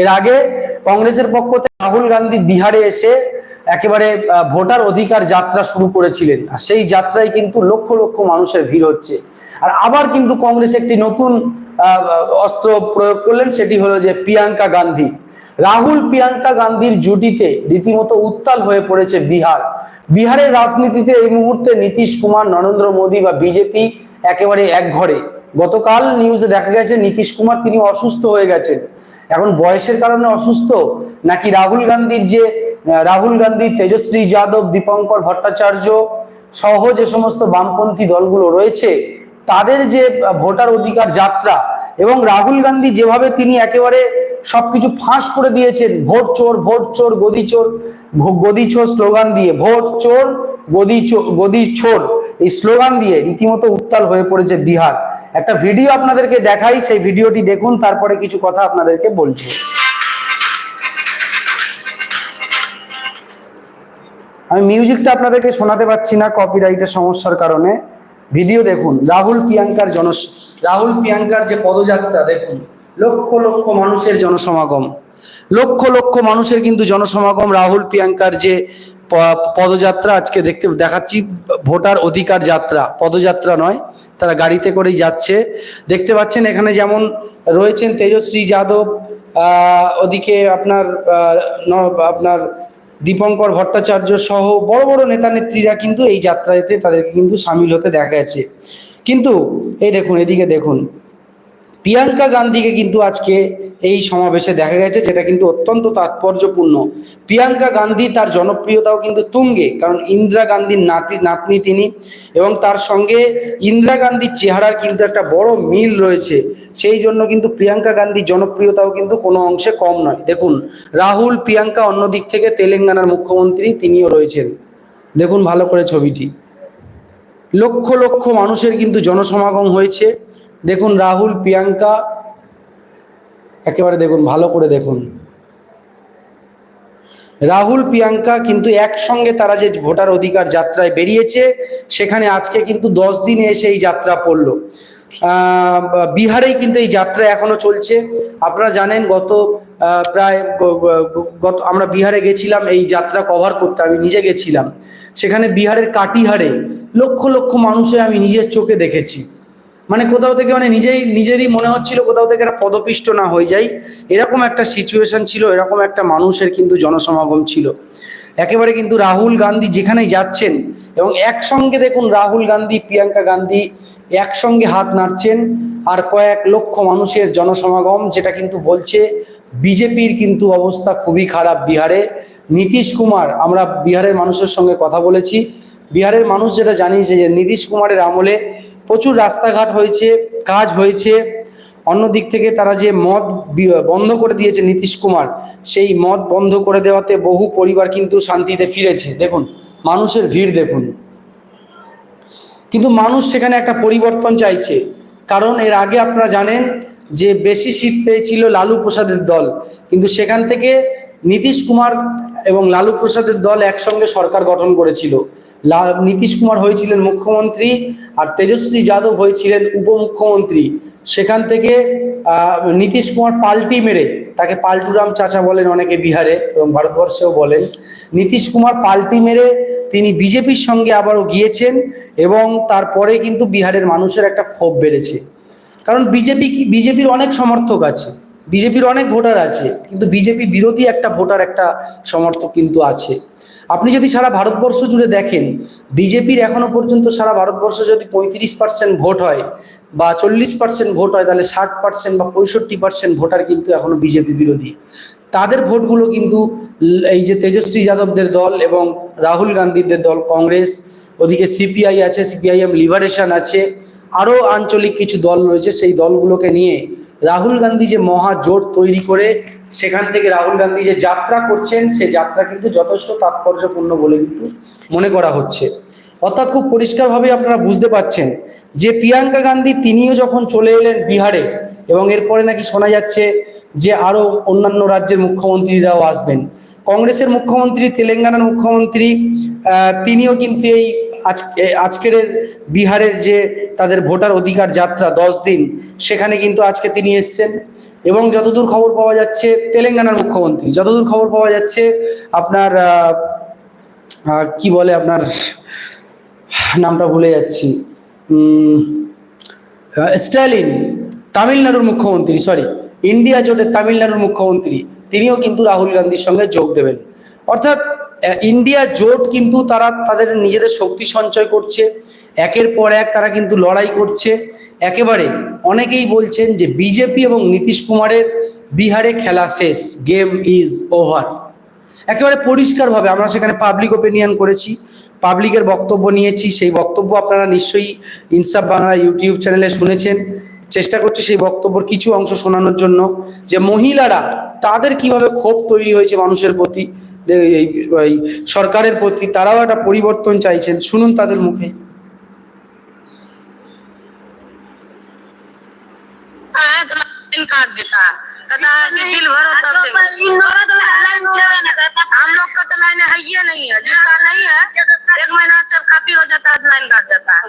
এর আগে কংগ্রেসের পক্ষ থেকে রাহুল গান্ধী বিহারে এসে একেবারে ভোটার অধিকার যাত্রা শুরু করেছিলেন। আর সেই যাত্রায় কিন্তু লক্ষ লক্ষ মানুষের ভিড় হচ্ছে। আর আবার কিন্তু কংগ্রেস একটি নতুন অস্ত্র প্রয়োগ করলেন, সেটি হলো যে প্রিয়াঙ্কা গান্ধী। রাহুল প্রিয়াঙ্কা গান্ধীর জুটিতে রীতিমতো উত্তাল হয়ে পড়েছে বিহার। বিহারের রাজনীতিতে এই মুহূর্তে নীতিশ কুমার, নরেন্দ্র মোদী বা বিজেপি একেবারে এক ঘরে গতকাল নিউজে দেখা গেছে, নীতিশ কুমার তিনি অসুস্থ হয়ে গেছেন। এখন বয়সের কারণে অসুস্থ নাকি রাহুল গান্ধীর যে রাহুল গান্ধী তেজস্বী যাদব, দীপঙ্কর ভট্টাচার্য সহ যে সমস্ত বামপন্থী দলগুলো রয়েছে, তাদের যে ভোটার অধিকার যাত্রা এবং রাহুল গান্ধী যেভাবে তিনি একেবারে সবকিছু ফাঁস করে দিয়েছেন, ভোট চোর ভোট চোর, গদি চোর গদি চোর স্লোগান দিয়ে, ভোট চোর, গদি চোর গদি চোর, এই স্লোগান দিয়ে রীতিমতো উত্তাল হয়ে পড়েছে বিহার। একটা ভিডিও আপনাদেরকে দেখাই, সেই ভিডিওটি দেখুন, তারপরে কিছু কথা আপনাদেরকে বলছি। আমি মিউজিকটা আপনাদেরকে শোনাতে পারছি না কপিরাইটের সমস্যার কারণে। ভিডিও দেখুন, রাহুল প্রিয়াঙ্কার জন রাহুল প্রিয়াঙ্কার যে পদযাত্রা, দেখুন, লক্ষ লক্ষ মানুষের জনসমাগম। লক্ষ লক্ষ মানুষের কিন্তু জনসমাগম রাহুল প্রিয়াঙ্কার যে পদযাত্রা আজকে দেখতে দেখাচ্ছি, ভোটার অধিকার যাত্রা, পদযাত্রা নয়, তারা গাড়িতে করেই যাচ্ছে। দেখতে পাচ্ছেন এখানে যেমন রয়েছেন তেজস্বী যাদব ওদিকে আপনার আপনার দীপঙ্কর ভট্টাচার্য সহ বড় বড় নেতা নেত্রীরা কিন্তু এই যাত্রাতে তাদেরকে কিন্তু সামিল হতে দেখা গেছে। কিন্তু, এই দেখুন, এদিকে দেখুন, প্রিয়াঙ্কা গান্ধীকে কিন্তু আজকে এই সমাবেশে দেখা গেছে যেটা কিন্তু অত্যন্ত তাৎপর্যপূর্ণ। প্রিয়াঙ্কা গান্ধী তার জনপ্রিয়তাও কিন্তু তুঙ্গে, কারণ ইন্দিরা গান্ধীর নাতি, নাতনি তিনি এবং তার সঙ্গে ইন্দিরা গান্ধীর চেহারার কিন্তু একটা বড় মিল রয়েছে। সেই জন্য কিন্তু প্রিয়াঙ্কা গান্ধীর জনপ্রিয়তাও কিন্তু কোনো অংশে কম নয়। দেখুন, রাহুল, প্রিয়াঙ্কা অন্যদিক থেকে তেলেঙ্গানার মুখ্যমন্ত্রী তিনিও রয়েছেন। দেখুন ভালো করে ছবিটি। লক্ষ লক্ষ মানুষের কিন্তু জনসমাগম হয়েছে। দেখুন, রাহুল, প্রিয়াঙ্কা একেবারে দেখুন, ভালো করে দেখুন। রাহুল, প্রিয়াঙ্কা কিন্তু একসঙ্গে তারা যে ভোটার অধিকার যাত্রায় বেরিয়েছে, সেখানে আজকে কিন্তু দশ দিনে এসে এই যাত্রা পড়ল। বিহারেই কিন্তু এই যাত্রা এখনও চলছে। আপনারা জানেন, গত প্রায় গত, আমরা বিহারে গেছিলাম, এই যাত্রা কভার করতে আমি নিজে গেছিলাম। সেখানে বিহারের কাটিহারে লক্ষ লক্ষ মানুষের আমি নিজের চোখে দেখেছি। মানে কোথাও থেকে মানে নিজেই, নিজেরই মনে হচ্ছিল কোথাও থেকে একটা পদপিষ্ট না হয়ে যায় এরকম একটা সিচুয়েশন ছিল, এরকম একটা মানুষের কিন্তু জনসমাগম ছিল। একেবারে কিন্তু রাহুল গান্ধী যেখানেই যাচ্ছেন এবং একসঙ্গে দেখুন রাহুল গান্ধী, প্রিয়াঙ্কা গান্ধী একসঙ্গে হাত নাড়ছেন আর কয়েক লক্ষ মানুষের জনসমাগম যেটা কিন্তু বলছে বিজেপির কিন্তু অবস্থা খুবই খারাপ বিহারে। নীতিশ কুমার, আমরা বিহারের মানুষের সঙ্গে কথা বলেছি। বিহারের মানুষ যেটা জানিয়েছে যে নীতিশ কুমারের আমলে প্রচুর রাস্তাঘাট হয়েছে, কাজ হয়েছে। অন্য দিক থেকে তারা যে মদ বন্ধ করে দিয়েছে নীতিশ কুমার, সেই মদ বন্ধ করে দেওয়াতে বহু পরিবার কিন্তু শান্তিতে ফিরেছে। দেখুন, মানুষের ভিড় দেখুন। কিন্তু মানুষ সেখানে একটা পরিবর্তন চাইছে। কারণ এর আগে আপনারা জানেন যে বেশি সিট পেয়েছিল লালু প্রসাদের দল। কিন্তু সেখান থেকে নীতিশ কুমার এবং লালু প্রসাদের দল একসঙ্গে সরকার গঠন করেছিল। নীতিশ কুমার হয়েছিলেন মুখ্যমন্ত্রী আর তেজস্বী যাদব হয়েছিলেন উপমুখ্যমন্ত্রী। সেখান থেকে নীতিশ কুমার পাল্টি মেরে, তাকে পাল্টুরাম চাচা বলেন অনেকে বিহারে এবং ভারতবর্ষেও বলেন, নীতিশ কুমার পাল্টি মেরে তিনি বিজেপির সঙ্গে আবারও গিয়েছেন এবং তারপরে কিন্তু বিহারের মানুষের একটা ক্ষোভ বেড়েছে। কারণ বিজেপি কি, বিজেপির অনেক সমর্থক আছে। বিজেপির অনেক ভোটার আছে, কিন্তু বিজেপি বিরোধী একটা ভোটার, একটা সমর্থক কিন্তু আছে। আপনি যদি সারা ভারতবর্ষ জুড়ে দেখেন, বিজেপির এখনও পর্যন্ত সারা ভারতবর্ষে যদি পঁয়ত্রিশ পার্সেন্ট ভোট হয় বা চল্লিশ পার্সেন্ট ভোট হয়, তাহলে ষাট পার্সেন্ট বা পঁয়ষট্টি পার্সেন্ট ভোটার কিন্তু এখনও বিজেপি বিরোধী। তাদের ভোটগুলো কিন্তু এই যে তেজস্বী যাদবদের দল এবং রাহুল গান্ধীদের দল, কংগ্রেস, ওদিকে সিপিআই আছে, সিপিআইএম, লিবারেশন আছে, আরও আঞ্চলিক কিছু দল রয়েছে, সেই দলগুলোকে নিয়ে রাহুল গান্ধী যে মহা জোট তৈরি করে, সেখান থেকে রাহুল গান্ধী যে যাত্রা করছেন, সে যাত্রা কিন্তু যথেষ্ট তাৎপর্যপূর্ণ বলে কিন্তু মনে করা হচ্ছে। অর্থাৎ খুব পরিষ্কারভাবে আপনারা বুঝতে পাচ্ছেন যে প্রিয়াঙ্কা গান্ধী তিনিও যখন চলে এলেন বিহারে, এবং এরপরে নাকি শোনা যাচ্ছে যে আরও অন্যান্য রাজ্যের মুখ্যমন্ত্রীরাও আসবেন। কংগ্রেসের মুখ্যমন্ত্রী, তেলেঙ্গানার মুখ্যমন্ত্রী তিনিও কিন্তু এই আজকে আজকের বিহারের যে তাদের ভোটার অধিকার যাত্রা দশ দিন, সেখানে কিন্তু আজকে তিনি এসছেন। এবং যতদূর খবর পাওয়া যাচ্ছে, তেলেঙ্গানার মুখ্যমন্ত্রী, যতদূর খবর পাওয়া যাচ্ছে, আপনার কি বলে আপনার, নামটা ভুলে যাচ্ছি। স্ট্যালিন, তামিলনাড়ুর মুখ্যমন্ত্রী সরি ইন্ডিয়া জোটের তামিলনাড়ুর মুখ্যমন্ত্রী। তিনিও কিন্তু রাহুল গান্ধীর সঙ্গে যোগ দেবেন। অর্থাৎ ইন্ডিয়া জোট কিন্তু তারা তাদের নিজেদের শক্তি সঞ্চয় করছে, একের পর এক তারা কিন্তু লড়াই করছে। একেবারে অনেকেই বলছেন যে বিজেপি এবং নীতিশ কুমারের বিহারে খেলা শেষ, গেম ইজ ওভার। একেবারে পরিষ্কারভাবে আমরা সেখানে পাবলিক ওপিনিয়ন করেছি পাবলিকের বক্তব্য নিয়েছি, সেই বক্তব্য আপনারা নিশ্চয়ই ইনসাফ বাংলা ইউটিউব চ্যানেলে শুনেছেন। চেষ্টা করছি সেই বক্তব্যের কিছু অংশ শোনানোর জন্য যে মহিলারা তাদের কিভাবে ক্ষোভ তৈরি হয়েছে মানুষের প্রতি দে- এই এই সরকারের প্রতি তারাও একটা পরিবর্তন চাইছেন শুনুন তাদের মুখে है तो लाइन काट देता है कहता है कि बिल भरो तब देंगे भरो तो लाइन चले ना हम लोग का तो लाइन है ही नहीं है जिसका नहीं है एक महीना से काफी हो जाता है तो लाइन काट जाता है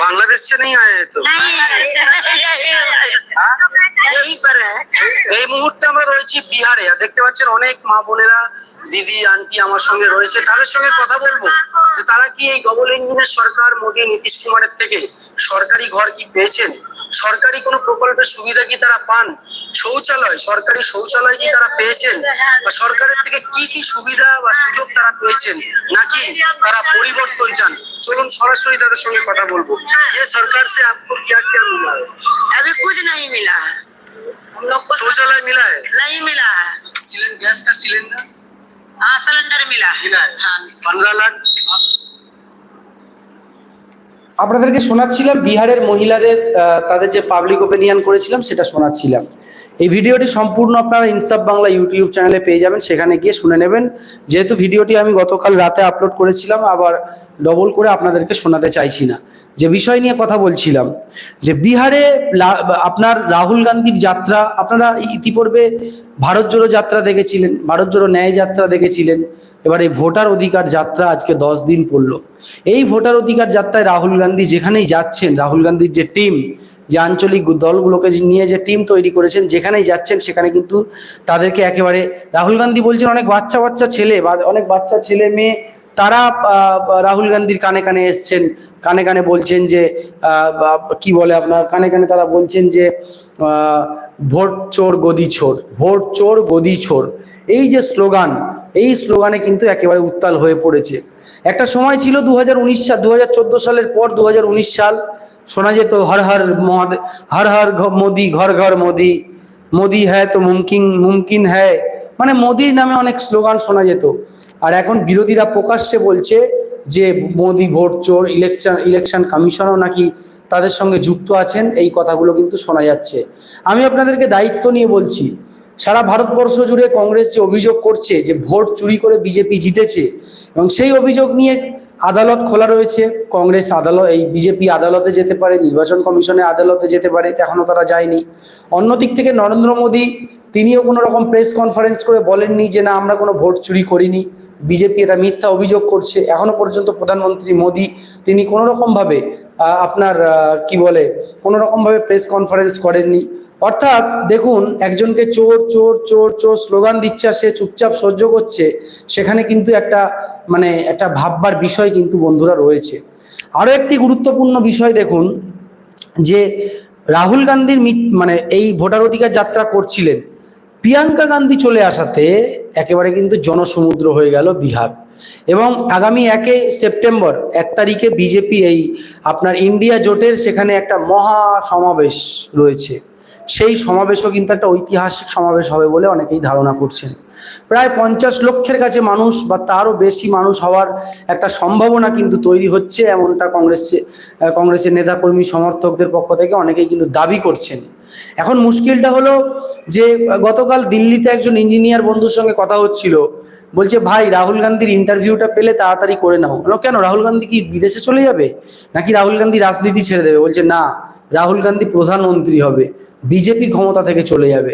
बांग्लादेश से नहीं आए हैं तो यही पर है এই মুহূর্তে আমরা রয়েছি বিহারে, আর দেখতে পাচ্ছেন অনেক মা বোনেরা, দিদি, আন্টি আমার সঙ্গে রয়েছে। তাদের সঙ্গে কথা বলব যে তারা কি এই ডবল ইঞ্জিনের সরকার মোদী নীতিশ কুমারের থেকে সরকারি ঘর কি পেয়েছেন? সরকারি কোনো প্রকল্পের সুবিধা কি তারা পান? শৌচালয়, সরকারি শৌচালয় কি তারা পেয়েছেন? বা সরকারের থেকে কি কি সুবিধা বা সুযোগ তারা পেয়েছেন? নাকি তারা পরিবর্তন চান? চলুন সরাসরি তাদের সঙ্গে কথা বলবো ये सरकार से आपको क्या क्या मिला है अभी कुछ नहीं मिला है हम लोग को शौचालय मिला है नहीं मिला है सिलेंडर गैस का सिलेंडर हाँ सिलेंडर मिला है मिला है हाँ पंद्रह लाख আপনাদেরকে শোনাচ্ছিলাম বিহারের মহিলাদের আহ, তাদের যে পাবলিক ওপিনিয়ন করেছিলাম সেটা শোনাচ্ছিলাম এই ভিডিওটি সম্পূর্ণ আপনারা ইনসাফ বাংলা ইউটিউব চ্যানেলে পেয়ে যাবেন সেখানে গিয়ে শুনে নেবেন যেহেতু ভিডিওটি আমি গতকাল রাতে আপলোড করেছিলাম আবার ডবল করে আপনাদেরকে শোনাতে চাইছি না। যে বিষয় নিয়ে কথা বলছিলাম, যে বিহারে আপনার রাহুল গান্ধীর যাত্রা, আপনারা ইতিপূর্বে ভারত জোড়ো যাত্রা দেখেছিলেন, ভারত জোড়ো ন্যায় যাত্রা দেখেছিলেন, এবার এই ভোটার অধিকার যাত্রা আজকে দশ দিন পড়ল। এই ভোটার অধিকার যাত্রায় রাহুল গান্ধী যেখানেই যাচ্ছেন, রাহুল গান্ধীর যে টিম যে আঞ্চলিক দলগুলোকে নিয়ে যে টিম তৈরি করেছেন, যেখানেই যাচ্ছেন, সেখানে কিন্তু তাদেরকে একেবারে, রাহুল গান্ধী বলছেন, অনেক বাচ্চা বাচ্চা ছেলে বা অনেক বাচ্চা ছেলে মেয়ে তারা রাহুল গান্ধীর কানে কানে এসছেন, কানে কানে বলছেন যে কি বলে আপনার, কানে কানে তারা বলছেন যে ভোট চোর গদি চোর, ভোট চোর গদি চোর। এই যে স্লোগান, এই স্লোগানে কিন্তু একেবারে উত্তাল হয়ে পড়েছে। একটা সময় ছিল দু হাজার উনিশ সাল দু হাজার চোদ্দ সালের পর দু হাজার উনিশ সাল, শোনা যেত হর হর হর হর মোদি, ঘর ঘর মোদি মোদি হ্যায় তো মুমকিন মুমকিন হ্যায়। মানে মোদির নামে অনেক স্লোগান শোনা যেত। আর এখন বিরোধীরা প্রকাশ্যে বলছে যে মোদি ভোট চোর ইলেকশন ইলেকশন কমিশনও নাকি তাদের সঙ্গে যুক্ত আছেন, এই কথাগুলো কিন্তু শোনা যাচ্ছে। আমি আপনাদেরকে দায়িত্ব নিয়ে বলছি, সারা ভারতবর্ষ জুড়ে কংগ্রেস যে অভিযোগ করছে যে ভোট চুরি করে বিজেপি জিতেছে, এবং সেই অভিযোগ নিয়ে আদালত খোলা রয়েছে। কংগ্রেস আদালত এই বিজেপি আদালতে যেতে পারে, নির্বাচন কমিশনের আদালতে যেতে পারে এখনও তারা যায়নি। অন্যদিক থেকে নরেন্দ্র মোদী, তিনিও কোনো রকম প্রেস কনফারেন্স করে বলেননি যে, না, আমরা কোনো ভোট চুরি করিনি। বিজেপি এটা মিথ্যা অভিযোগ করছে। এখনও পর্যন্ত প্রধানমন্ত্রী মোদী, তিনি কোনো রকমভাবে আপনার কি বলে, কোনো রকমভাবে প্রেস কনফারেন্স করেননি। অর্থাৎ দেখুন, একজনকে চোর চোর চোর চোর, স্লোগান দিচ্ছে সে চুপচাপ সহ্য করছে, সেখানে কিন্তু একটা মানে একটা ভাববার বিষয় কিন্তু বন্ধুরা রয়েছে। আরও একটি গুরুত্বপূর্ণ বিষয় দেখুন, যে রাহুল গান্ধীর মানে এই ভোটার অধিকার যাত্রা করছিলেন, প্রিয়াঙ্কা গান্ধী চলে আসাতে একেবারে কিন্তু জনসমুদ্র হয়ে গেল বিহার। এবং আগামী একে সেপ্টেম্বর, এক তারিখে বিজেপি এই আপনার ইন্ডিয়া জোটের সেখানে একটা মহা সমাবেশ রয়েছে। সেই সমাবেশও কিন্তু একটা ঐতিহাসিক সমাবেশ হবে বলে অনেকেই ধারণা করছেন। প্রায় পঞ্চাশ লক্ষের কাছে মানুষ বা তারও বেশি মানুষ হওয়ার একটা সম্ভাবনা কিন্তু তৈরি হচ্ছে, এমনটা কংগ্রেসে কংগ্রেসের নেতাকর্মী সমর্থকদের পক্ষ থেকে অনেকেই কিন্তু দাবি করছেন। এখন মুশকিলটা হলো যে, গতকাল দিল্লিতে একজন ইঞ্জিনিয়ার বন্ধুর সঙ্গে কথা হচ্ছিল। বলছে, ভাই, রাহুল গান্ধীর ইন্টারভিউটা পেলে তাড়াতাড়ি করে নাও। কেন, রাহুল গান্ধী কি বিদেশে চলে যাবে? নাকি রাহুল গান্ধী রাজনীতি ছেড়ে দেবে? বলছে, না, রাহুল গান্ধী প্রধানমন্ত্রী হবে, বিজেপি ক্ষমতা থেকে চলে যাবে।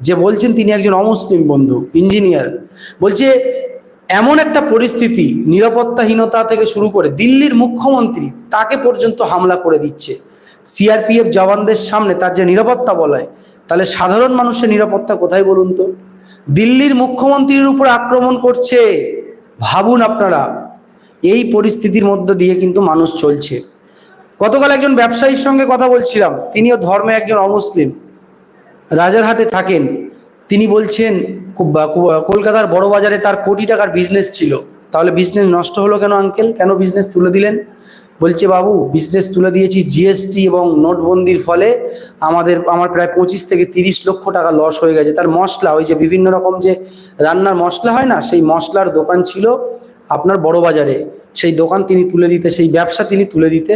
যে বলছেন তিনি একজন অমুসলিম বন্ধু, ইঞ্জিনিয়ার, বলছে এমন একটা পরিস্থিতি নিরাপত্তাহীনতা থেকে শুরু করে দিল্লির মুখ্যমন্ত্রী তাকে পর্যন্ত হামলা করে দিচ্ছে। সিআরপিএফ জওয়ানদের সামনে তার যে নিরাপত্তা বলায়, তাহলে সাধারণ মানুষের নিরাপত্তা কোথায় বলুন তো? দিল্লির মুখ্যমন্ত্রীর উপর আক্রমণ করছে, ভাবুন আপনারা। এই পরিস্থিতির মধ্য দিয়ে কিন্তু মানুষ চলছে। গতকাল একজন ব্যবসায়ীর সঙ্গে কথা বলছিলাম, তিনিও ধর্মে একজন অমুসলিম। রাজারহাটে থাকেন। তিনি বলছেন কলকাতার বড় বাজারে তার কোটি টাকার বিজনেস ছিল। তাহলে বিজনেস নষ্ট হলো কেন আঙ্কেল কেন বিজনেস তুলে দিলেন? বলছে, বাবু বিজনেস তুলে দিয়েছি জিএসটি এবং নোটবন্দির ফলে। আমাদের আমার প্রায় পঁচিশ থেকে তিরিশ লক্ষ টাকা লস হয়ে গেছে। তার মশলা, ওই যে বিভিন্ন রকম যে রান্নার মশলা হয় না, সেই মশলার দোকান ছিল আপনার বড় বাজারে। সেই দোকান তিনি তুলে দিতে, সেই ব্যবসা তিনি তুলে দিতে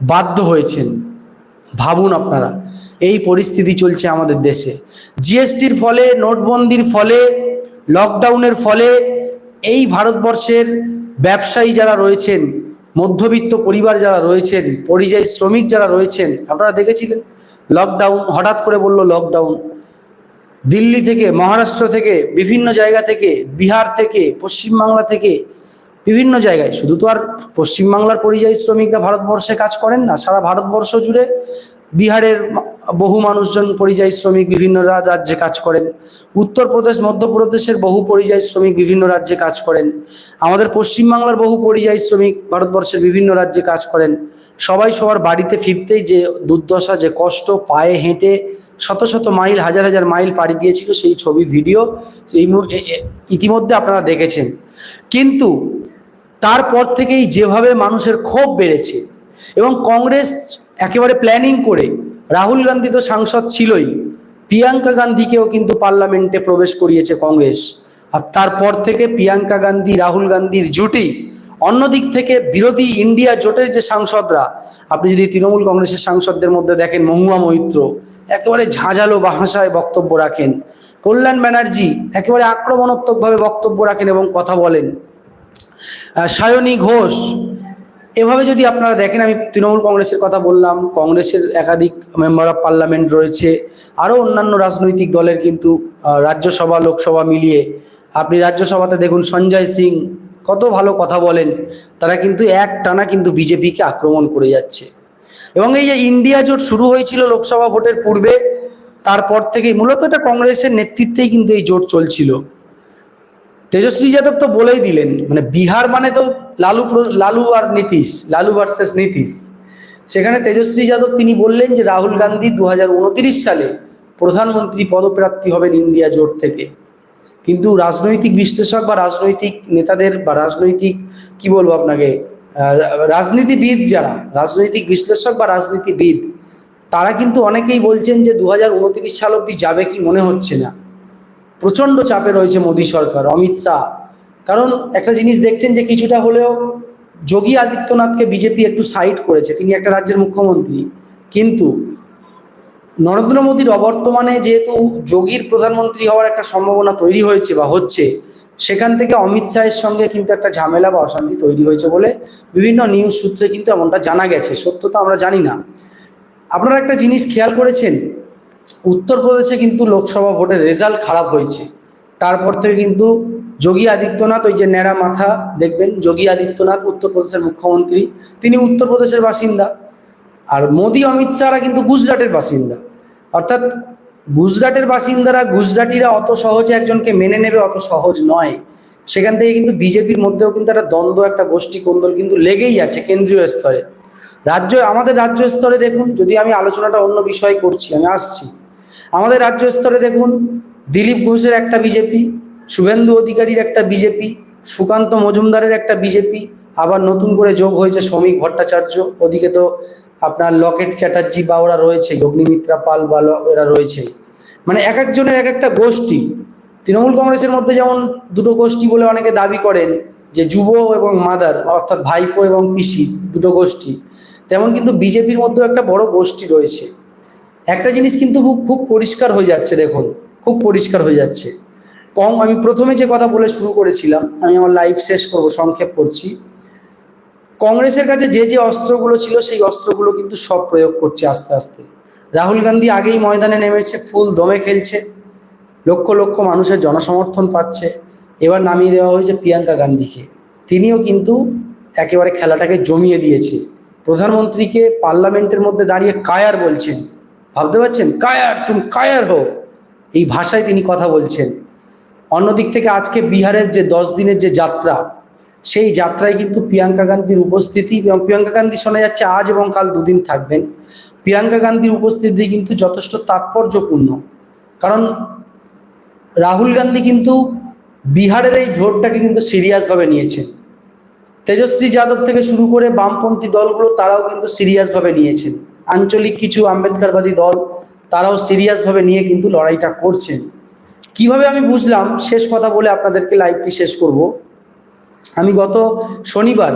বাধ্য হয়েছেন। ভাবুন আপনারা, এই পরিস্থিতি চলছে আমাদের দেশে। জিএসটির ফলে, নোটবন্দির ফলে লকডাউনের ফলে এই ভারতবর্ষের ব্যবসায়ী যারা রয়েছেন, মধ্যবিত্ত পরিবার যারা রয়েছেন, পরিযায়ী শ্রমিক যারা রয়েছেন, আপনারা দেখেছিলেন? লকডাউন হঠাৎ করে বলল লকডাউন দিল্লি থেকে, মহারাষ্ট্র থেকে, বিভিন্ন জায়গা থেকে, বিহার থেকে, পশ্চিমবাংলা থেকে বিভিন্ন জায়গায়। শুধু তো আর পশ্চিমবাংলার পরিযায়ী শ্রমিকরা ভারতবর্ষে কাজ করেন না, সারা ভারতবর্ষ জুড়ে বিহারের বহু মানুষজন পরিযায়ী শ্রমিক বিভিন্ন রাজ্যে কাজ করেন। উত্তরপ্রদেশ, মধ্যপ্রদেশের বহু পরিযায়ী শ্রমিক বিভিন্ন রাজ্যে কাজ করেন। আমাদের পশ্চিমবাংলার বহু পরিযায়ী শ্রমিক ভারতবর্ষের বিভিন্ন রাজ্যে কাজ করেন। সবাই সবার বাড়িতে ফিরতেই যে দুর্দশা, যে কষ্ট, পায়ে হেঁটে শত শত মাইল, হাজার হাজার মাইল পাড়ি দিয়েছিল সেই ছবি, ভিডিও, এই ইতিমধ্যে আপনারা দেখেছেন। কিন্তু তারপর থেকেই যেভাবে মানুষের ক্ষোভ বেড়েছে এবং কংগ্রেস একেবারে প্ল্যানিং করে, রাহুল গান্ধী তো সাংসদ ছিলই, প্রিয়াঙ্কা গান্ধীকেও কিন্তু পার্লামেন্টে প্রবেশ করিয়েছে কংগ্রেস। আর তারপর থেকে প্রিয়াঙ্কা গান্ধী, রাহুল গান্ধীর জুটি, অন্যদিক থেকে বিরোধী ইন্ডিয়া জোটের যে সাংসদরা, আপনি যদি তৃণমূল কংগ্রেসের সাংসদদের মধ্যে দেখেন, মহুয়া মৈত্র, একেবারে ঝাঁঝালো ভাষায় বক্তব্য রাখেন। কল্যাণ ব্যানার্জি একেবারে আক্রমণাত্মকভাবে বক্তব্য রাখেন এবং কথা বলেন। সায়নী ঘোষ। এভাবে যদি আপনারা দেখেন, আমি তৃণমূল কংগ্রেসের কথা বললাম, কংগ্রেসের একাধিক মেম্বার অফ পার্লামেন্ট রয়েছে, আরও অন্যান্য রাজনৈতিক দলের কিন্তু রাজ্যসভা, লোকসভা মিলিয়ে। আপনি রাজ্যসভাতে দেখুন, সঞ্জয় সিং কত ভালো কথা বলেন, তারা কিন্তু এক টানা কিন্তু বিজেপিকে আক্রমণ করে যাচ্ছে। এবং এই যে ইন্ডিয়া জোট শুরু হয়েছিল লোকসভা ভোটের পূর্বে, তারপর থেকেই মূলত এটা কংগ্রেসের নেতৃত্বেই কিন্তু এই জোট চলছিল। তেজস্বী যাদব তো বলেই দিলেন মানে বিহার মানে তো লালু লালু আর নীতিশ, লালু ভার্সেস নীতিশ। সেখানে তেজস্বী যাদব তিনি বললেন যে রাহুল গান্ধী দু হাজার উনত্রিশ সালে প্রধানমন্ত্রী পদপ্রার্থী হবেন ইন্ডিয়া জোট থেকে। কিন্তু রাজনৈতিক বিশ্লেষক বা রাজনৈতিক নেতাদের বা রাজনৈতিক, কি বলব আপনাকে রাজনীতিবিদ যারা, রাজনৈতিক বিশ্লেষক বা রাজনীতিবিদ, তারা কিন্তু অনেকেই বলছেন যে দু হাজার উনত্রিশ সাল অব্দি যাবে কি মনে হচ্ছে না। প্রচণ্ড চাপে রয়েছে মোদী সরকার, অমিত শাহ। কারণ একটা জিনিস দেখছেন যে কিছুটা হলেও যোগী আদিত্যনাথকে বিজেপি একটু সাইড করেছে, তিনি একটা রাজ্যের মুখ্যমন্ত্রী। কিন্তু নরেন্দ্র মোদীর অবর্তমানে যেহেতু যোগীর প্রধানমন্ত্রী হওয়ার একটা সম্ভাবনা তৈরি হয়েছে বা হচ্ছে, সেখান থেকে অমিত শাহের সঙ্গে কিন্তু একটা ঝামেলা বা অশান্তি তৈরি হয়েছে বলে বিভিন্ন নিউজ সূত্রে কিন্তু এমনটা জানা গেছে। সত্য তো আমরা জানি না। আপনারা একটা জিনিস খেয়াল করেছেন উত্তরপ্রদেশে কিন্তু লোকসভা ভোটের রেজাল্ট খারাপ হয়েছে। তারপর থেকে কিন্তু যোগী আদিত্যনাথ, ওই যে ন্যাড়া মাথা দেখবেন, যোগী আদিত্যনাথ উত্তরপ্রদেশের মুখ্যমন্ত্রী, তিনি উত্তরপ্রদেশের বাসিন্দা। আর মোদি, অমিত শাহরা কিন্তু গুজরাটের বাসিন্দা। অর্থাৎ গুজরাটের বাসিন্দারা গুজরাটিরা অত সহজে একজনকে মেনে নেবে অত সহজ নয়। সেখান থেকে কিন্তু বিজেপির মধ্যেও কিন্তু একটা দ্বন্দ্ব, একটা গোষ্ঠী কোন্দল কিন্তু লেগেই আছে কেন্দ্রীয় স্তরে। রাজ্য, আমাদের রাজ্য স্তরে দেখুন, যদি আমি আলোচনাটা অন্য বিষয় করছি, আমি আসছি। আমাদের রাজ্য স্তরে দেখুন, দিলীপ ঘোষের একটা বিজেপি, শুভেন্দু অধিকারীর একটা বিজেপি, সুকান্ত মজুমদারের একটা বিজেপি, আবার নতুন করে যোগ হয়েছে শ্রমিক ভট্টাচার্য, ওদিকে তো আপনার লকেট চ্যাটার্জি বা ওরা রয়েছে, অগ্নিমিত্রা পাল বা এরা রয়েছে। মানে এক একজনের এক একটা গোষ্ঠী। তৃণমূল কংগ্রেসের মধ্যে যেমন দুটো গোষ্ঠী বলে অনেকে দাবি করেন যে যুব এবং মাদার, অর্থাৎ ভাইপো এবং পিসি, দুটো গোষ্ঠী, তেমন কিন্তু বিজেপির মধ্যেও একটা বড় গোষ্ঠী রয়েছে। একটা জিনিস কিন্তু খুব খুব পরিষ্কার হয়ে যাচ্ছে দেখুন, খুব পরিষ্কার হয়ে যাচ্ছে। কম, আমি প্রথমে যে কথা বলে শুরু করেছিলাম, আমি আমার লাইভ শেষ করব, সংক্ষেপ করছি। কংগ্রেসের কাছে যে যে অস্ত্রগুলো ছিল, সেই অস্ত্রগুলো কিন্তু সব প্রয়োগ করছে আস্তে আস্তে। রাহুল গান্ধী আগেই ময়দানে নেমেছে, ফুল দমে খেলছে, লক্ষ লক্ষ মানুষের জনসমর্থন পাচ্ছে। এবার নামিয়ে দেওয়া হয়েছে প্রিয়াঙ্কা গান্ধীকে। তিনিও কিন্তু একেবারে খেলাটাকে জমিয়ে দিয়েছে। প্রধানমন্ত্রীকে পার্লামেন্টের মধ্যে দাঁড়িয়ে কায়ার বলছেন। ভাবতে পারছেন? কায়ার, তুমি কায়ার হো এই ভাষায় তিনি কথা বলছেন। অন্যদিক থেকে আজকে বিহারের যে দশ দিনের যে যাত্রা, সেই যাত্রায় কিন্তু প্রিয়াঙ্কা গান্ধীর উপস্থিতি এবং প্রিয়াঙ্কা গান্ধী শোনা যাচ্ছে আজ এবং কাল দুদিন থাকবেন। প্রিয়াঙ্কা গান্ধীর উপস্থিতি কিন্তু যথেষ্ট তাৎপর্যপূর্ণ। কারণ রাহুল গান্ধী কিন্তু বিহারের এই ভোটটাকে কিন্তু সিরিয়াসভাবে নিয়েছেন। তেজস্বী যাদব থেকে শুরু করে বামপন্থী দলগুলো তারাও কিন্তু সিরিয়াসভাবে নিয়েছেন। আঞ্চলিক কিছু আম্বেদকারবাদী দল, তারাও সিরিয়াসভাবে নিয়ে কিন্তু লড়াইটা করছেন কীভাবে আমি বুঝলাম? শেষ কথা বলে আপনাদেরকে লাইভটি শেষ করব। আমি গত শনিবার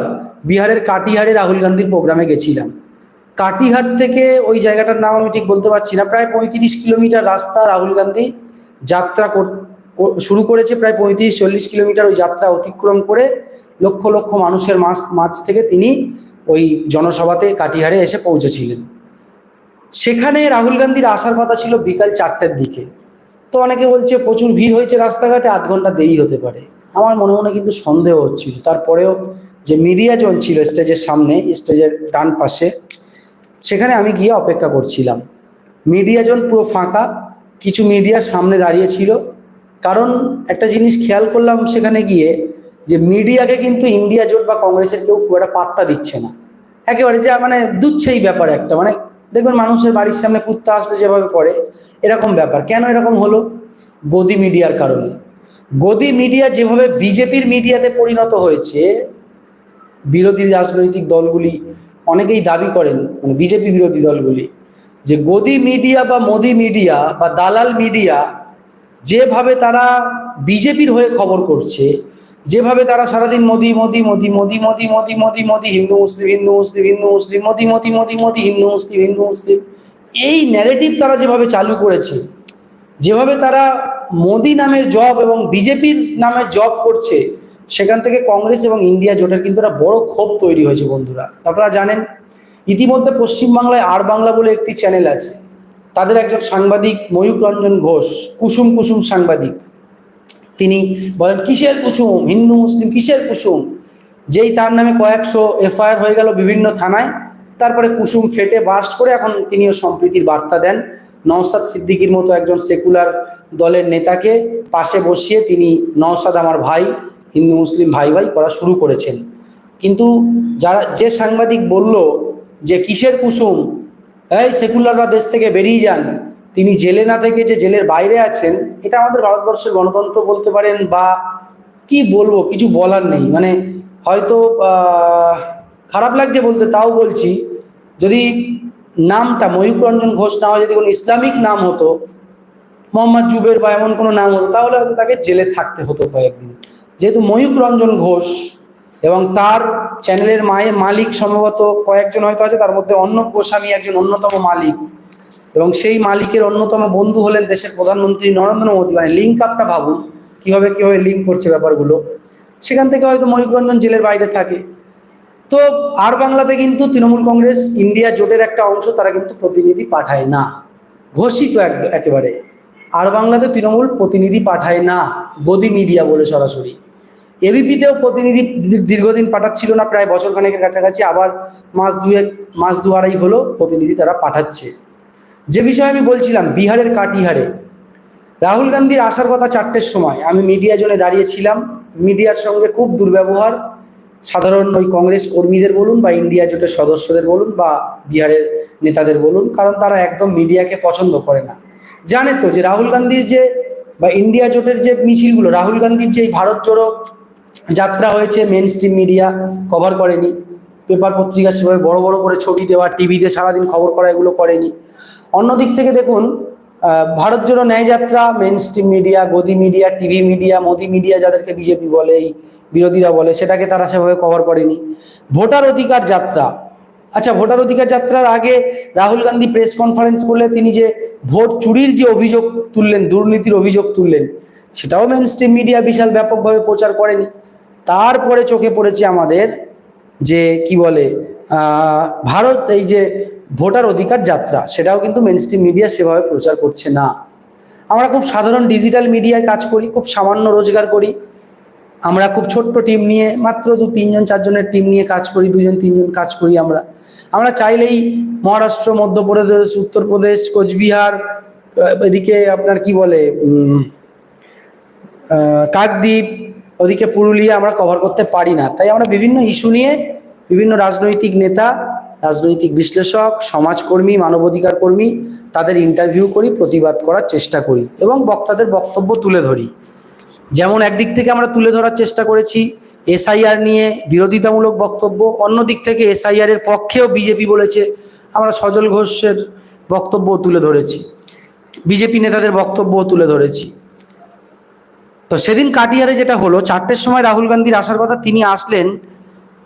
বিহারের কাটিহারে রাহুল গান্ধীর প্রোগ্রামে গেছিলাম। কাটিহার থেকে ওই জায়গাটার নাম আমি ঠিক বলতে পারছি না। প্রায় পঁয়ত্রিশ কিলোমিটার রাস্তা রাহুল গান্ধী যাত্রা শুরু করেছে। প্রায় পঁয়ত্রিশ, চল্লিশ কিলোমিটার ওই যাত্রা অতিক্রম করে লক্ষ লক্ষ মানুষের মাঝ মাঝ থেকে তিনি ওই জনসভাতে কাটিহারে এসে পৌঁছেছিলেন। সেখানে রাহুল গান্ধীর আসার কথা ছিল বিকাল চারটের দিকে। তো অনেকে বলছে, প্রচুর ভিড় হয়েছে রাস্তাঘাটে, আধ ঘণ্টা দেরি হতে পারে। আমার মনে মনে কিন্তু সন্দেহ হচ্ছিল। তারপরেও যে মিডিয়া জন ছিল স্টেজের সামনে, স্টেজের ডান পাশে, সেখানে আমি গিয়ে অপেক্ষা করছিলাম। মিডিয়া জন পুরো ফাঁকা, কিছু মিডিয়া সামনে দাঁড়িয়েছিল কারণ একটা জিনিস খেয়াল করলাম সেখানে গিয়ে, যে মিডিয়াকে কিন্তু ইন্ডিয়া জোট বা কংগ্রেসের কেউ খুব একটা পাত্তা দিচ্ছে না। একেবারে যা মানে দুচ্ছেই ব্যাপার একটা। মানে দেখবেন মানুষের বাড়ির সামনে কুত্তা আসলে যেভাবে করে এরকম ব্যাপার। কেন এরকম হলো? গদি মিডিয়ার কারণে। গদি মিডিয়া যেভাবে বিজেপির মিডিয়াতে পরিণত হয়েছে, বিরোধী রাজনৈতিক দলগুলি অনেকেই দাবি করেন মানে বিজেপি বিরোধী দলগুলি, যে গদি মিডিয়া বা মোদি মিডিয়া বা দালাল মিডিয়া যেভাবে তারা বিজেপির হয়ে খবর করছে যেভাবে তারা সারাদিন মোদি মোদি মোদি মোদি মোদি মোদি মোদি মোদি হিন্দু মুসলিম হিন্দু মুসলিম হিন্দু মুসলিম মোদি মোদি মোদি মোদি হিন্দু মুসলিম হিন্দু মুসলিম এই ন্যারেটিভ তারা যেভাবে চালু করেছে যেভাবে তারা মোদি নামের জব এবং বিজেপির নামের জব করছে সেখান থেকে কংগ্রেস এবং ইন্ডিয়া জোটের কিন্তু একটা বড় ক্ষোভ তৈরি হয়েছে বন্ধুরা আপনারা জানেন ইতিমধ্যে পশ্চিমবাংলায় আর বাংলা বলে একটি চ্যানেল আছে তাদের একজন সাংবাদিক ময়ূক রঞ্জন ঘোষ কুসুম কুসুম সাংবাদিক তিনি বলেন, কিসের কুসুম? হিন্দু, মুসলিম, কিসের কুসুম? যেই তার নামে কয়েকশো এফআইআর হয়ে গেল বিভিন্ন থানায়। তারপরে কুসুম ফেটে বাস্ট করে এখন তিনিও সম্প্রীতির বার্তা দেন। নওসাদ সিদ্দিকির মতো একজন সেকুলার দলের নেতাকে পাশে বসিয়ে তিনি নওসাদ আমার ভাই, হিন্দু, মুসলিম ভাই ভাই করা শুরু করেছেন। কিন্তু যারা, যে সাংবাদিক বলল যে, কিসের কুসুম? এই সেকুলাররা দেশ থেকে বেরিয়ে যান তিনি জেলে না থেকে যে জেলের বাইরে আছেন, এটা আমাদের ভারতবর্ষের গণতন্ত্র বলতে পারেন বা কি বলব, কিছু বলার নেই। মানে হয়তো খারাপ লাগছে বলতে তাও বলছি, যদি নামটা ময়ূক রঞ্জন ঘোষ না হয়, যদি কোনো ইসলামিক নাম হতো, মোহাম্মদ জুবের বা এমন কোনো নাম হতো, তাহলে হয়তো তাকে জেলে থাকতে হতো কয়েকদিন। যেহেতু ময়ূক রঞ্জন ঘোষ এবং তার চ্যানেলের মায়ের মালিক সম্ভবত কয়েকজন হয়তো আছে, তার মধ্যে অর্ণব গোস্বামী একজন অন্যতম মালিক। এবং সেই মালিকের অন্যতম বন্ধু হলেন দেশের প্রধানমন্ত্রী নরেন্দ্র মোদী। মানে লিঙ্ক আপটা ভাবুন, কীভাবে কীভাবে লিঙ্ক করছে ব্যাপারগুলো। সেখান থেকে হয়তো ময়ূক রঞ্জন জেলের বাইরে থাকে। তো আর বাংলাতে কিন্তু তৃণমূল কংগ্রেস, ইন্ডিয়া জোটের একটা অংশ, তারা কিন্তু প্রতিনিধি পাঠায় না। ঘোষিত এক- একেবারে। আর বাংলাতে তৃণমূল প্রতিনিধি পাঠায় না গদি মিডিয়া বলে সরাসরি। এবিপিতেও প্রতিনিধি দীর্ঘদিন পাঠাচ্ছিল না, প্রায় বছর খানেকের কাছাকাছি। আবার মাস দুয়েক, মাস দু আড়াই হলো প্রতিনিধি তারা পাঠাচ্ছে। যে বিষয়ে আমি বলছিলাম, বিহারের কাটিহারে। রাহুল গান্ধীর আসার কথা চারটের সময়। আমি মিডিয়া জোনে দাঁড়িয়েছিলাম মিডিয়ার সঙ্গে খুব দুর্ব্যবহার। সাধারণ ওই কংগ্রেস কর্মীদের বলুন বা ইন্ডিয়া জোটের সদস্যদের বলুন বা বিহারের নেতাদের বলুন, কারণ তারা একদম মিডিয়াকে পছন্দ করে না। জানে তো যে রাহুল গান্ধীর যে বা ইন্ডিয়া জোটের যে মিছিলগুলো, রাহুল গান্ধীর যে এই ভারত জোড়ো যাত্রা হয়েছে মেন স্ট্রিম মিডিয়া কভার করেনি। পেপার পত্রিকা সেভাবে বড় বড় করে ছবি দেওয়া টিভিতে সারাদিন খবর করা, এগুলো করেনি। অন্যদিক থেকে দেখুন Bharat Jodo Nyay Yatra main stream media গদি media TV media Modi media যাদেরকে বিজেপি বলে, এই বিরোধীরা বলে, সেটাকে তারা সেভাবে কভার করেনি। ভোটার অধিকার যাত্রা। আচ্ছা ভোটার অধিকার যাত্রার আগে রাহুল গান্ধী প্রেস কনফারেন্স করলে তিনি যে ভোট চুরির যে অভিযোগ তুললেন, দুর্নীতির অভিযোগ তুললেন, সেটাও মেন স্ট্রিম মিডিয়া বিশাল ব্যাপকভাবে প্রচার করেনি। তারপরে চোখে পড়েছে আমাদের যে, কি বলে ভারত এই যে ভোটার অধিকার যাত্রা, সেটাও কিন্তু মেন স্ট্রিম মিডিয়া সেভাবে প্রচার করছে না। আমরা খুব সাধারণ ডিজিটাল মিডিয়ায় কাজ করি, খুব সামান্য রোজগার করি। আমরা খুব ছোট্ট টিম নিয়ে, মাত্র দু তিনজন, চারজনের টিম নিয়ে কাজ করি, দুজন, তিনজন কাজ করি আমরা। আমরা চাইলেই মহারাষ্ট্র, মধ্যপ্রদেশ, উত্তরপ্রদেশ, কোচবিহার এদিকে আপনার কি বলে কাকদ্বীপ, ওদিকে পুরুলিয়া আমরা কভার করতে পারি না। তাই আমরা বিভিন্ন ইস্যু নিয়ে, বিভিন্ন রাজনৈতিক নেতা রাজনৈতিক বিশ্লেষক, সমাজকর্মী মানবাধিকার কর্মী তাদের ইন্টারভিউ করি, প্রতিবাদ করার চেষ্টা করি এবং বক্তাদের বক্তব্য তুলে ধরি। যেমন একদিক থেকে আমরা তুলে ধরার চেষ্টা করেছি এসআইআর নিয়ে বিরোধিতামূলক বক্তব্য অন্য দিক থেকে এসআইআর এর পক্ষেও বিজেপি বলেছে আমরা সজল ঘোষের বক্তব্য তুলে ধরেছি। বিজেপি নেতাদের বক্তব্য তুলে ধরেছি। তো সেদিন কাটিয়ারে যেটা হলো, চারটের সময় রাহুল গান্ধীর আসার কথা তিনি আসলেন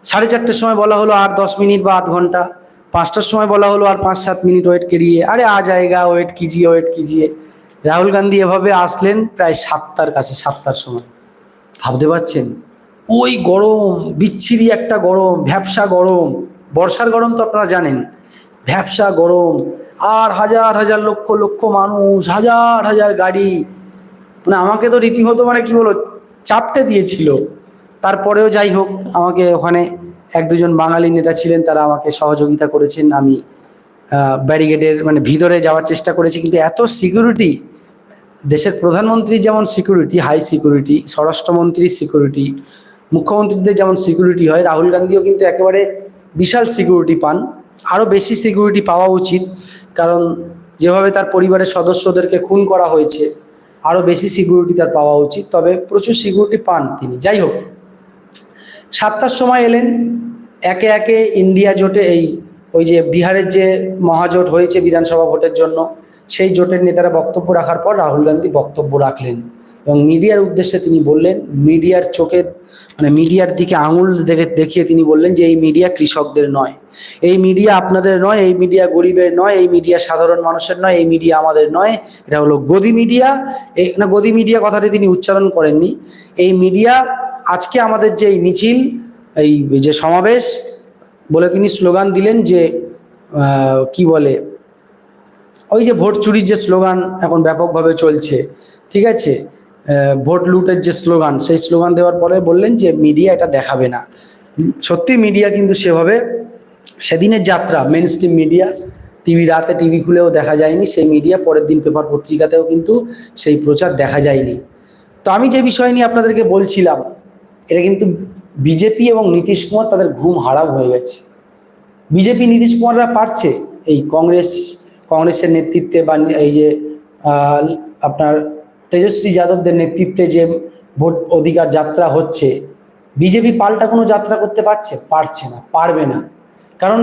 সাড়ে চারটের সময় বলা হলো আর দশ মিনিট বা আধ ঘণ্টা, পাঁচটার সময় বলা হলো আর পাঁচ সাত মিনিট ওয়েট করিয়ে, আরে আ জায়গা, ওয়েট কিজিয়ে ওয়েট কিজিয়ে রাহুল গান্ধী এভাবে আসলেন প্রায় সাতটার কাছে, সাতটার সময়। ভাবতে পারছেন? ওই গরম, বিচ্ছিরি একটা গরম, ভ্যাবসা গরম। বর্ষার গরম তো আপনারা জানেন। ভ্যাবসা গরম। আর হাজার হাজার লক্ষ লক্ষ মানুষ, হাজার হাজার গাড়ি। মানে আমাকে তো রীতিমতো মানে কি বলো চাপটে দিয়েছিল। তারপরেও যাই হোক, আমাকে ওখানে এক দুজন বাঙালি নেতা ছিলেন, তারা আমাকে সহযোগিতা করেছেন। আমি ব্যারিগেডের মানে ভিতরে যাওয়ার চেষ্টা করেছি, কিন্তু এত সিকিউরিটি দেশের প্রধানমন্ত্রীর যেমন সিকিউরিটি হাই সিকিউরিটি স্বরাষ্ট্রমন্ত্রীর সিকিউরিটি মুখ্যমন্ত্রীদের যেমন সিকিউরিটি হয়, রাহুল গান্ধীও কিন্তু একেবারে বিশাল সিকিউরিটি পান। আরও বেশি সিকিউরিটি পাওয়া উচিত, কারণ যেভাবে তার পরিবারের সদস্যদেরকে খুন করা হয়েছে, আরও বেশি সিকিউরিটি তার পাওয়া উচিত। তবে প্রচুর সিকিউরিটি পান তিনি। যাই হোক সাতটার সময় এলেন। একে একে ইন্ডিয়া জোটে এই, ওই যে বিহারের যে মহাজোট হয়েছে বিধানসভা ভোটের জন্য, সেই জোটের নেতারা বক্তব্য রাখার পর রাহুল গান্ধী বক্তব্য রাখলেন এবং মিডিয়ার উদ্দেশ্যে তিনি বললেন, মিডিয়ার চোখে মানে মিডিয়ার দিকে আঙুল দেখে, দেখিয়ে তিনি বললেন যে এই মিডিয়া কৃষকদের নয়। এই মিডিয়া আপনাদের নয়, এই মিডিয়া গরিবের নয়, এই মিডিয়া সাধারণ মানুষের নয়, এই মিডিয়া আমাদের নয়। এটা হলো গদি মিডিয়া। এই না, গদি মিডিয়া কথাটি তিনি উচ্চারণ করেননি। এই মিডিয়া আজকে আমাদের যে এই মিছিল, এই যে সমাবেশ বলে তিনি স্লোগান দিলেন যে কি বলে, ওই যে ভোট চুরির যে স্লোগান এখন ব্যাপকভাবে চলছে, ঠিক আছে? ভোট লুটের যে স্লোগান, সেই স্লোগান দেওয়ার পরে বললেন যে মিডিয়া এটা দেখাবে না। সত্যি মিডিয়া কিন্তু সেভাবে, সেদিনের যাত্রা মেন স্ট্রিম মিডিয়া, টিভি রাতে টিভি খুলেও দেখা যায়নি, সেই মিডিয়া পরের দিন পেপার পত্রিকাতেও কিন্তু সেই প্রচার দেখা যায়নি। তো আমি যে বিষয় নিয়ে আপনাদেরকে বলছিলাম এটা কিন্তু বিজেপি এবং নীতিশ কুমার তাদের ঘুম হারাম হয়ে গেছে। বিজেপি নীতিশ কুমাররা পারছে এই কংগ্রেস, কংগ্রেসের নেতৃত্বে বা এই যে আপনার তেজস্বী যাদবদের নেতৃত্বে যে ভোট অধিকার যাত্রা হচ্ছে, বিজেপি পাল্টা কোনো যাত্রা করতে পারছে? পারছে না, পারবে না। কারণ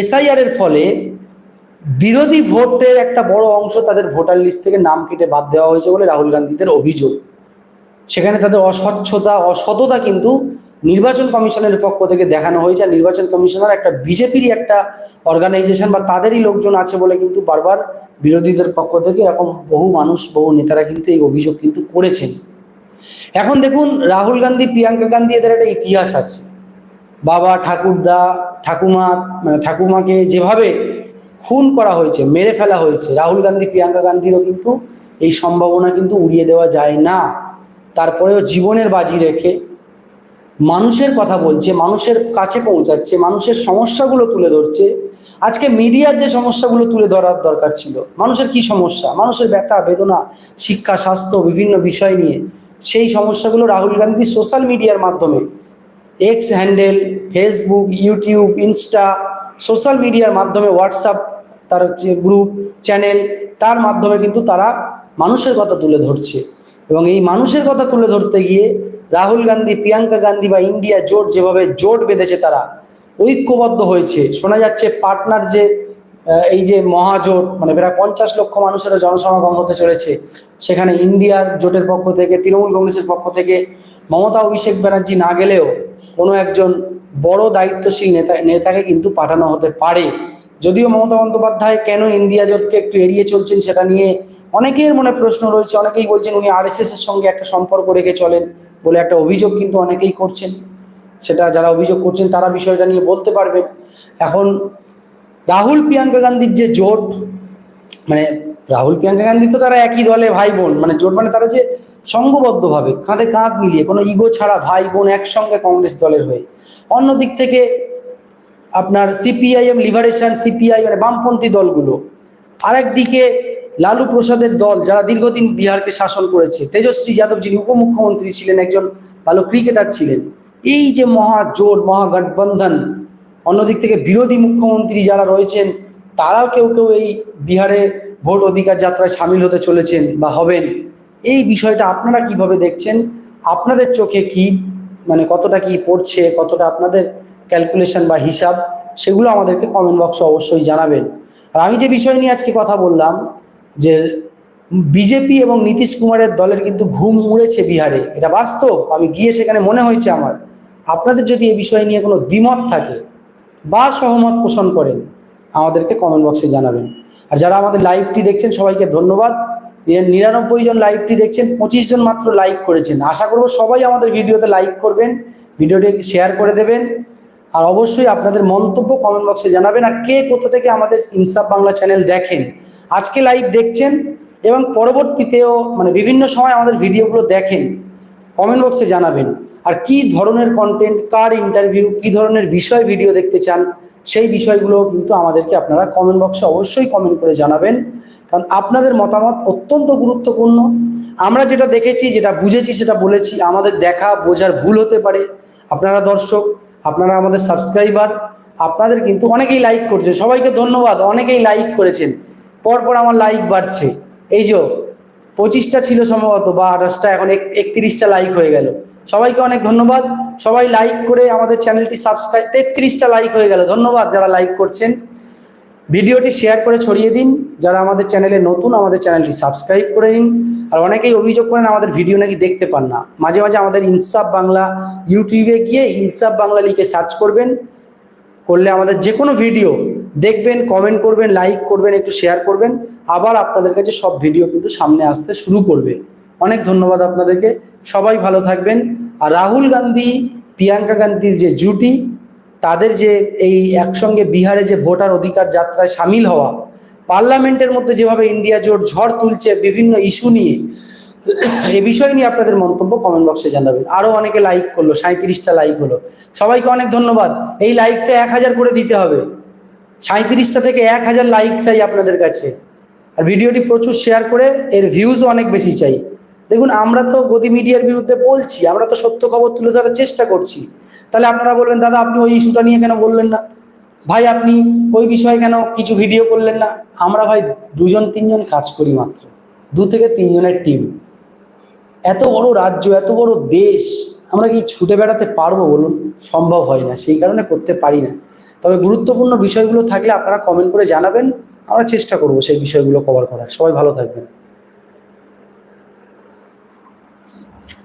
এসআইআর এর ফলে বিরোধী ভোটের একটা বড় অংশ তাদের ভোটার লিস্ট থেকে নাম কেটে বাদ দেওয়া হয়েছে বলে রাহুল গান্ধীদের অভিযোগ। সেখানে তাদের অস্বচ্ছতা, অসততা কিন্তু নির্বাচন কমিশনের পক্ষ থেকে দেখানো হয়েছে। নির্বাচন কমিশনার একটা বিজেপিরই একটা অর্গানাইজেশন বা তাদেরই লোকজন আছে বলে কিন্তু বারবার বিরোধীদের পক্ষ থেকে এরকম বহু মানুষ, বহু নেতারা কিন্তু এই অভিযোগ কিন্তু করেছেন। এখন দেখুন, রাহুল গান্ধী, প্রিয়াঙ্কা গান্ধী এদের একটা ইতিহাস আছে। বাবা, ঠাকুরদা, ঠাকুমা মানে ঠাকুমাকে যেভাবে খুন করা হয়েছে, মেরে ফেলা হয়েছে, রাহুল গান্ধী, প্রিয়াঙ্কা গান্ধীরও কিন্তু এই সম্ভাবনা কিন্তু উড়িয়ে দেওয়া যায় না। তারপরেও জীবনের বাজি রেখে মানুষের কথা বলছে, মানুষের কাছে পৌঁছাচ্ছে, মানুষের সমস্যাগুলো তুলে ধরছে। আজকে মিডিয়ার যে সমস্যাগুলো তুলে ধরার দরকার ছিল, মানুষের কি সমস্যা? মানুষের ব্যথা, বেদনা, শিক্ষা, স্বাস্থ্য, বিভিন্ন বিষয় নিয়ে। সেই সমস্যাগুলো রাহুল গান্ধী সোশ্যাল মিডিয়ার মাধ্যমে X handle Facebook YouTube Insta social মিডিয়ার মাধ্যমে হোয়াটসঅ্যাপ তার যে গ্রুপ চ্যানেল তার মাধ্যমে কিন্তু তারা মানুষের কথা তুলে ধরছে। এবং এই মানুষের কথা তুলে ধরতে গিয়ে রাহুল গান্ধী, প্রিয়াঙ্কা গান্ধী বা ইন্ডিয়া জোট যেভাবে জোট বেঁধেছে তারা ঐক্যবদ্ধ হয়েছে। শোনা যাচ্ছে পার্টনার যে এই যে মহাজোট মানে প্রায় পঞ্চাশ লক্ষ মানুষের জনসমাগম হতে চলেছে। সেখানে ইন্ডিয়ার জোটের পক্ষ থেকে, তৃণমূল কংগ্রেসের পক্ষ থেকে মমতা অভিষেক ব্যানার্জি না গেলেও কোনো একজন বড় দায়িত্বশীল নেতা, নেতাকে কিন্তু পাঠানো হতে পারে। যদিও মমতা বন্দ্যোপাধ্যায় কেন ইন্ডিয়া জোটকে একটু এড়িয়ে চলছেন সেটা নিয়ে অনেকের মনে প্রশ্ন রয়েছে, অনেকেই বলছেন উনি আরএসএস এর সঙ্গে একটা সম্পর্ক রেখে চলেন বলে একটা অভিযোগ কিন্তু অনেকেই করছেন। সেটা যারা অভিযোগ করছেন তারা বিষয়টা নিয়ে বলতে পারবেন। এখন রাহুল প্রিয়াঙ্কা গান্ধীর যে জোট মানে রাহুল প্রিয়াঙ্কা গান্ধী তো তারা একই দলে ভাই বোন মানে জোট মানে তারা যে সংঘবদ্ধভাবে কাঁধে কাঁধ মিলিয়ে, কোনো ইগো ছাড়া ভাই বোন একসঙ্গে কংগ্রেস দলের হয়ে। অন্য দিক থেকে আপনার সিপিআইএম লিবারেশন সিপিআই মানে বামপন্থী দলগুলো। আরেকদিকে লালু প্রসাদের দল যারা দীর্ঘদিন বিহারকে শাসন করেছে তেজস্বী যাদব যিনি উপমুখ্যমন্ত্রী ছিলেন, একজন ভালো ক্রিকেটার ছিলেন, এই যে মহা জোট মহাগঠবন্ধন অন্যদিক থেকে বিরোধী মুখ্যমন্ত্রী যারা রয়েছেন, তারাও কেউ কেউ এই বিহারে ভোট অধিকার যাত্রায় সামিল হতে চলেছেন বা হবেন। এই বিষয়টা আপনারা কীভাবে দেখছেন? আপনাদের চোখে কি মানে কতটা কি পড়ছে, কতটা আপনাদের ক্যালকুলেশন বা হিসাব, সেগুলো আমাদেরকে কমেন্ট বক্সে অবশ্যই জানাবেন। আর আমি যে বিষয় নিয়ে আজকে কথা বললাম যে বিজেপি এবং নীতিশ কুমারের দলের কিন্তু ঘুম উড়েছে বিহারে। এটা বাস্তব? আমি গিয়ে সেখানে মনে হয়েছে আমার। আপনাদের যদি এই বিষয় নিয়ে কোনো দ্বিমত থাকে বা সহমত পোষণ করেন, আমাদেরকে কমেন্ট বক্সে জানাবেন। আর যারা আমাদের লাইভটি দেখছেন, সবাইকে ধন্যবাদ। নিরানব্বই জন লাইভটি দেখছেন, পঁচিশ জন মাত্র লাইক করেছেন। আশা করব সবাই আমাদের ভিডিওতে লাইক করবেন, ভিডিওটি শেয়ার করে দেবেন। আর অবশ্যই আপনাদের মন্তব্য কমেন্ট বক্সে জানাবেন। আর কে কোথা থেকে আমাদের ইনসাফ বাংলা চ্যানেল দেখেন আজকে লাইভ দেখছেন এবং পরবর্তীতেও মানে বিভিন্ন সময় আমাদের ভিডিওগুলো দেখেন কমেন্ট বক্সে জানাবেন, আর কি ধরনের কন্টেন্ট কার ইন্টারভিউ কি ধরনের বিষয় ভিডিও দেখতে চান, সেই বিষয়গুলো কিন্তু আমাদেরকে আপনারা কমেন্ট বক্সে অবশ্যই কমেন্ট করে জানাবেন, কারণ আপনাদের মতামত অত্যন্ত গুরুত্বপূর্ণ। আমরা যেটা দেখেছি, যেটা বুঝেছি, সেটা বলেছি, আমাদের দেখা বোঝার ভুল হতে পারে। আপনারা দর্শক, আপনারা আমাদের সাবস্ক্রাইবার আপনাদের কিন্তু অনেকেই লাইক করছে। সবাইকে ধন্যবাদ, অনেকেই লাইক করেছেন। পরপর আমার লাইক বাড়ছে। এই যে, পঁচিশটা ছিল সম্ভবত বা আঠাশটা, এখন একত্রিশটা লাইক হয়ে গেল। সবাইকে অনেক ধন্যবাদ। সবাই লাইক করে আমাদের চ্যানেলটি সাবস্ক্রাইব তেত্রিশটা লাইক হয়ে গেল। ধন্যবাদ যারা লাইক করছেন। ভিডিওটি শেয়ার করে ছড়িয়ে দিন। যারা আমাদের চ্যানেলে নতুন, আমাদের চ্যানেলটি সাবস্ক্রাইব করে নিন। আর অনেকেই অভিযোগ করেন আমাদের ভিডিও নাকি দেখতে পান না। মাঝে মাঝে আমাদের ইনসাফ বাংলা ইউটিউবে গিয়ে ইনসাফ বাংলা লিখে সার্চ করবেন। করলে আমাদের যে কোনো ভিডিও দেখবেন কমেন্ট করবেন লাইক করবেন, একটু শেয়ার করবেন। আবার আপনাদের কাছে সব ভিডিও কিন্তু সামনে আসতে শুরু করবে। অনেক ধন্যবাদ আপনাদেরকে। সবাই ভালো থাকবেন। আর রাহুল গান্ধী, প্রিয়াঙ্কা গান্ধীর যে জুটি, তাদের যে এই একসঙ্গে বিহারে যে ভোটার অধিকার যাত্রায় সামিল হওয়া, পার্লামেন্টের মধ্যে যেভাবে ইন্ডিয়া জোট ঝড় তুলছে, বিভিন্ন ইস্যু নিয়ে, এ বিষয় নিয়ে আপনাদের মন্তব্য কমেন্ট বক্সে জানাবেন। আরও অনেকে লাইক করল সাঁত্রিশটা লাইক হলো। সবাইকে অনেক ধন্যবাদ। এই লাইকটা এক হাজার করে দিতে হবে। সাঁত্রিশটা থেকে এক হাজার লাইক চাই আপনাদের কাছে। আর ভিডিওটি প্রচুর শেয়ার করে এর ভিউজও অনেক বেশি চাই। দেখুন, আমরা তো গদি মিডিয়ার বিরুদ্ধে বলছি, আমরা তো সত্য খবর তুলে ধরার চেষ্টা করছি। তাহলে আপনারা বলবেন, দাদা, আপনি ওই ইস্যুটা নিয়ে কেন বললেন না? ভাই, আপনি ওই বিষয়ে কেন কিছু ভিডিও করলেন না? আমরা ভাই দুজন, তিনজন কাজ করি মাত্র। দু থেকে তিনজনের টিম এত বড় রাজ্য, এত বড় দেশ, আমরা কি ছুটে বেড়াতে পারব বলুন? সম্ভব হয় না, সেই কারণে করতে পারি না। তবে গুরুত্বপূর্ণ বিষয়গুলো থাকলে আপনারা কমেন্ট করে জানাবেন, আমরা চেষ্টা করব সেই বিষয়গুলো কভার করার। সবাই ভালো থাকবেন।